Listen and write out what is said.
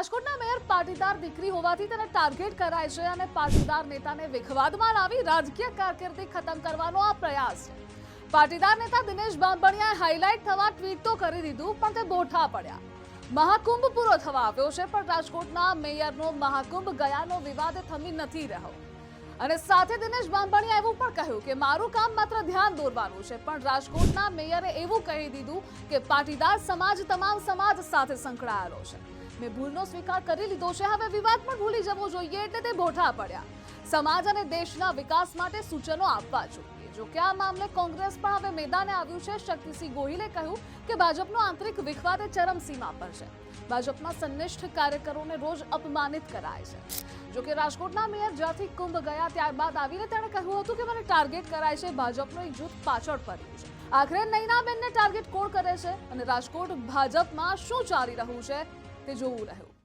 રાજકોટના મેયર પાટીદાર દીકરી હોવાથી તેને ટાર્ગેટ કરાય છે અને પાટીદાર નેતાને વિખવાદમાં લાવી રાજકીય કારકિર્દી ખતમ કરવાનો આ પ્રયાસ છે. પાટીદાર નેતા દિનેશ બાંભણિયાએ હાઇલાઇટ થવા ટ્વીટ તો કરી દીધું, પણ તે બોઠા પડ્યા. મહાકુંભ પૂરો થવા આવ્યો છે, પણ રાજકોટના મેયરનો મહાકુંભ ગયાનો વિવાદ થમી નથી રહ્યો. અને સાથે દિનેશ બાંભણીયા એવું પણ કહ્યું કે મારું કામ માત્ર ધ્યાન દોરવાનું છે, પણ રાજકોટના મેયરે એવું કહી દીધું કે પાટીદાર સમાજ તમામ સમાજ સાથે સંકળાયેલો છે. મેં ભૂલનો સ્વીકાર કરી લીધો છે. હવે વિવાદ પણ ભૂલી જવો જોઈએ એટલે તે બોઠા પડ્યા. સમાજ અને દેશના વિકાસ માટે સૂચનો આપવા જોઈએ. જો કે આ મામલે કોંગ્રેસ પણ હવે મેદાને આવ્યું છે. શક્તિસિંહ ગોહિલે કહ્યું કે ભાજપનો આંતરિક વિખવાદ ચરમસીમા પર છે. ભાજપના સંનિષ્ઠ કાર્યકરોને રોજ અપમાનિત કરાય છે. જો કે રાજકોટના મેયર જ્યાંથી કુંભ ગયા ત્યારબાદ આવીને તેણે કહ્યું હતું કે મને ટાર્ગેટ કરાય છે. ભાજપનો એક જૂથ પાછળ પડ્યું છે. આખરે નૈનાબેનને ટાર્ગેટ કોણ કરે છે? અને રાજકોટ ભાજપમાં શું ચાલી રહ્યું છે? تجول أهو.